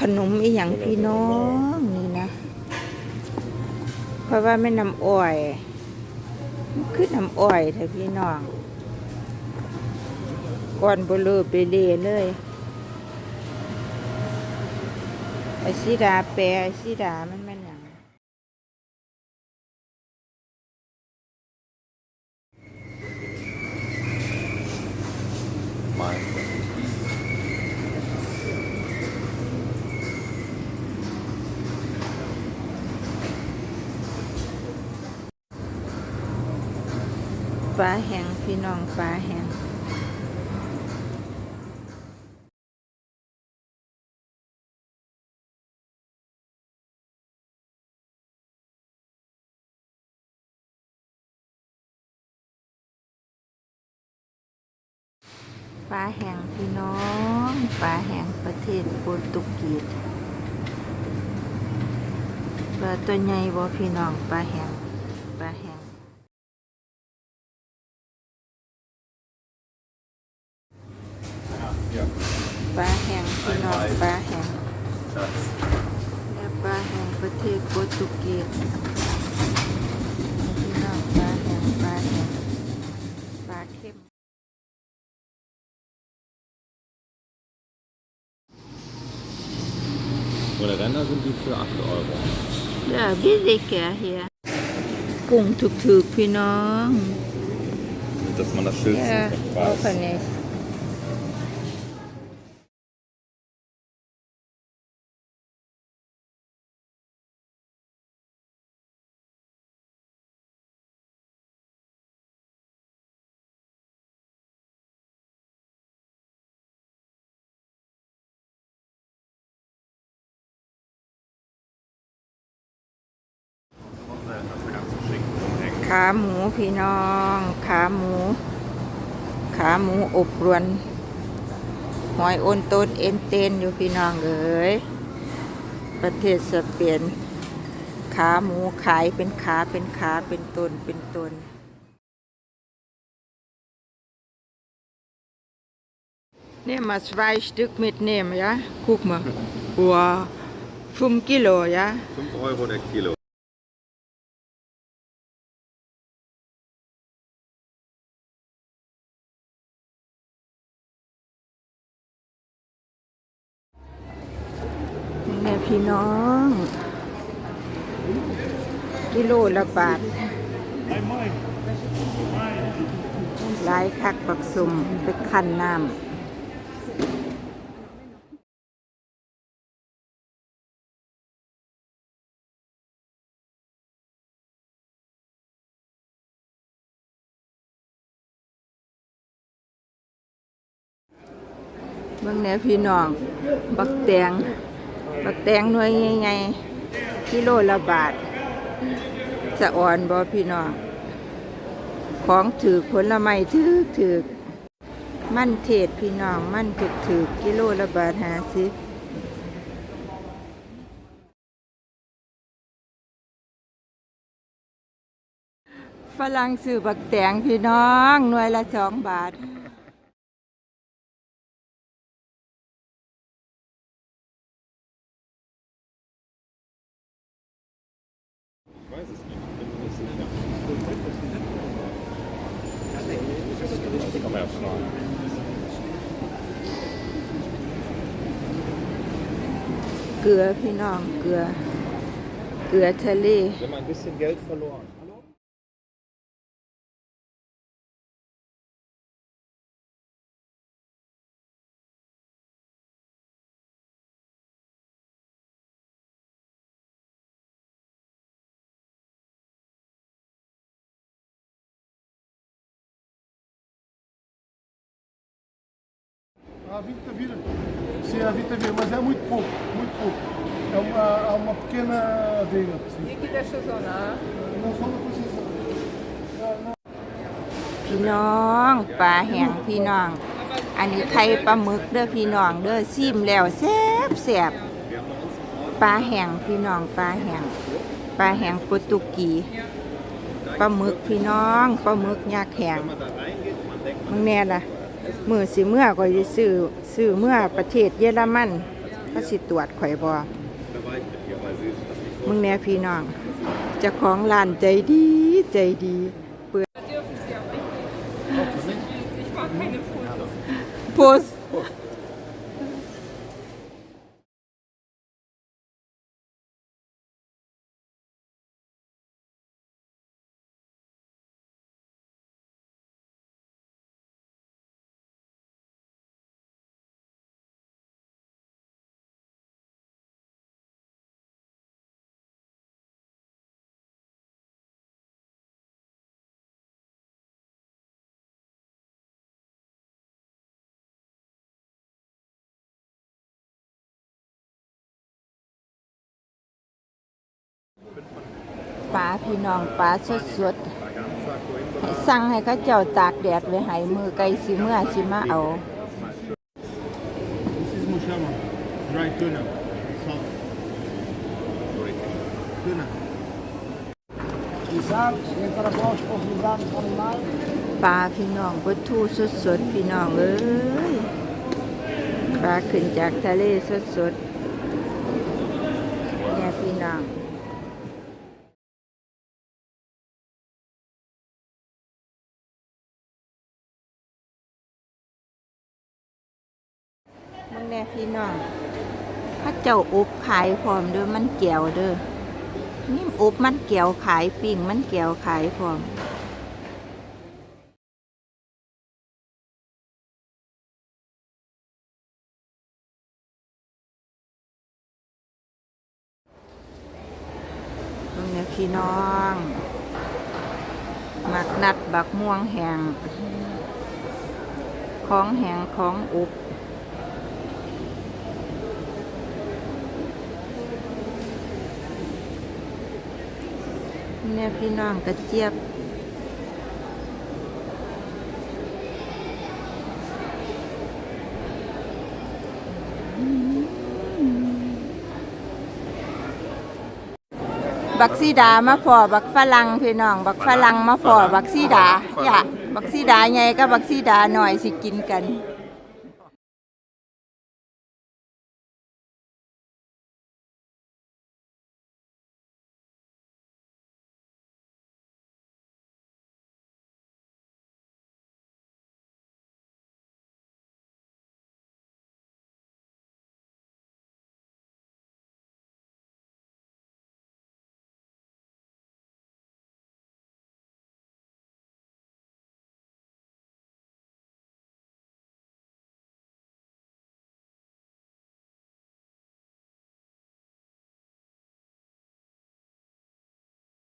ขนมอีหยังพี่น้องนี่นะ เพราะว่าไม่นำอ้อยคือน้ำอ้อยเถอะพี่น้องก่อนบเลอไปเดเลยไอซิดาแปรไอซิดามันม่นหยัง Mal. ฟ้าแห้งพี่น้องฟ้าแห้งฟ้าแห้งพี่น้องฟ้าแห้งประเทศโปรตุเกสปลาตัวใหญ่บ่พี่น้องปลาแห้งปลาแห้ง ปลาแห้งพี่น้องปลาแห้ง Schatz. และปลาแห้งประเทศโปรตุเกสพี่น้องปลาแห้งปลาแห้งปลาเข้ม Oder Ränder sind die für 8 Euro. เด้อบิสิแกเฮียกุ้งถูกๆพี่น้อง Dass man das Schild เออ sieht, โอ ขาหมูพี่น้อง ขาหมู ขาหมูอบรวนหอยโอนต้นเอ็นเตนอยู่พี่น้องเอ๋ยประเทศสเปนขาหมูขายเป็นขาเป็นขาเป็นตนเป็นตนเนี่ยมา zwei Stück mitnehmen ja guck mal wow 5 Kilo ja 5 Euro der Kilo. นี่แม่ พี่น้อง กิโลละบาทหลายคักปักสมไปคันน้ำเบิ่งแน่พี่น้อง บักแตง บักแตงหน่วยใหญ่ๆกิโลละบาท สะอ่อนบ่พี่น้อง ของถือผลไม้ถือถือมันเทศพี่น้อง มันถือถือกิโลละบาทหาสิฝรั่งซื้อบักแตงพี่น้อง หน่วยละสองบาท เกลือพี่น้องเกลือเกลือทะเล Wir haben ein bisschen Geld verloren. A 20 vira. Sim, a 20 vira, mas é muito pouco, muito pouco. É uma, uma pequena adega. E aqui da sazonal? Não só na Conceição. พี่น้องปลาแห้งพี่น้อง อันนี้ไข่ปลาหมึกเด้อพี่น้องเด้อซิมแล้วแซ่บแซ่บปลาแห้งพี่น้องปลาแห้งปลาแห้งโปรตุกีปลาหมึกพี่น้องปลาหมึกยาแข็งมึงแน่ล่ะ มือสิเมื่อก็จะซื้อซื้อเมื่อประเทศเยอรมันเขาสิตรวจข่อยบ่ Da war ich mit ihr, weil sie sich das nicht มึงแน่พี่น้องเจ้าของร้านใจดีใจดีเปิด dürfen Sie aber nicht. Ich mache keine Fotos. โพส ปลาพี่น้องปลาสดสดๆให้สั่งให้เขาเจ้าตากแดดไว้ให้มือไกลสิเมื่อสิมาเอา This is mushama, dry tuna, salt. Tuna. Isar, entra gosto por lugar animal. ปลาพี่น้องบดทูสดสดๆพี่น้องเอ้ยปลาขึ้นจากทะเลสดสดๆเนี่ยพี่น้อง แน่พี่น้องถ้าเจ้าอบขายพร้อมเด้อมันแก้วเด้อนี่อบมันแก้วขายปิ่งมันแก้วขายพร้อมตรงนี้พี่น้องมักนัดบักม่วงแหงของแหงของอุบ เนี่ยพี่น้องกระเจี๊ยบบักซีดามาพอบักฝรั่งพี่น้อง บักฝรั่งมาพอบักซีดาอย่าบักซีดาใหญ่กับบักซีดาหน่อยสิกินกัน Ja,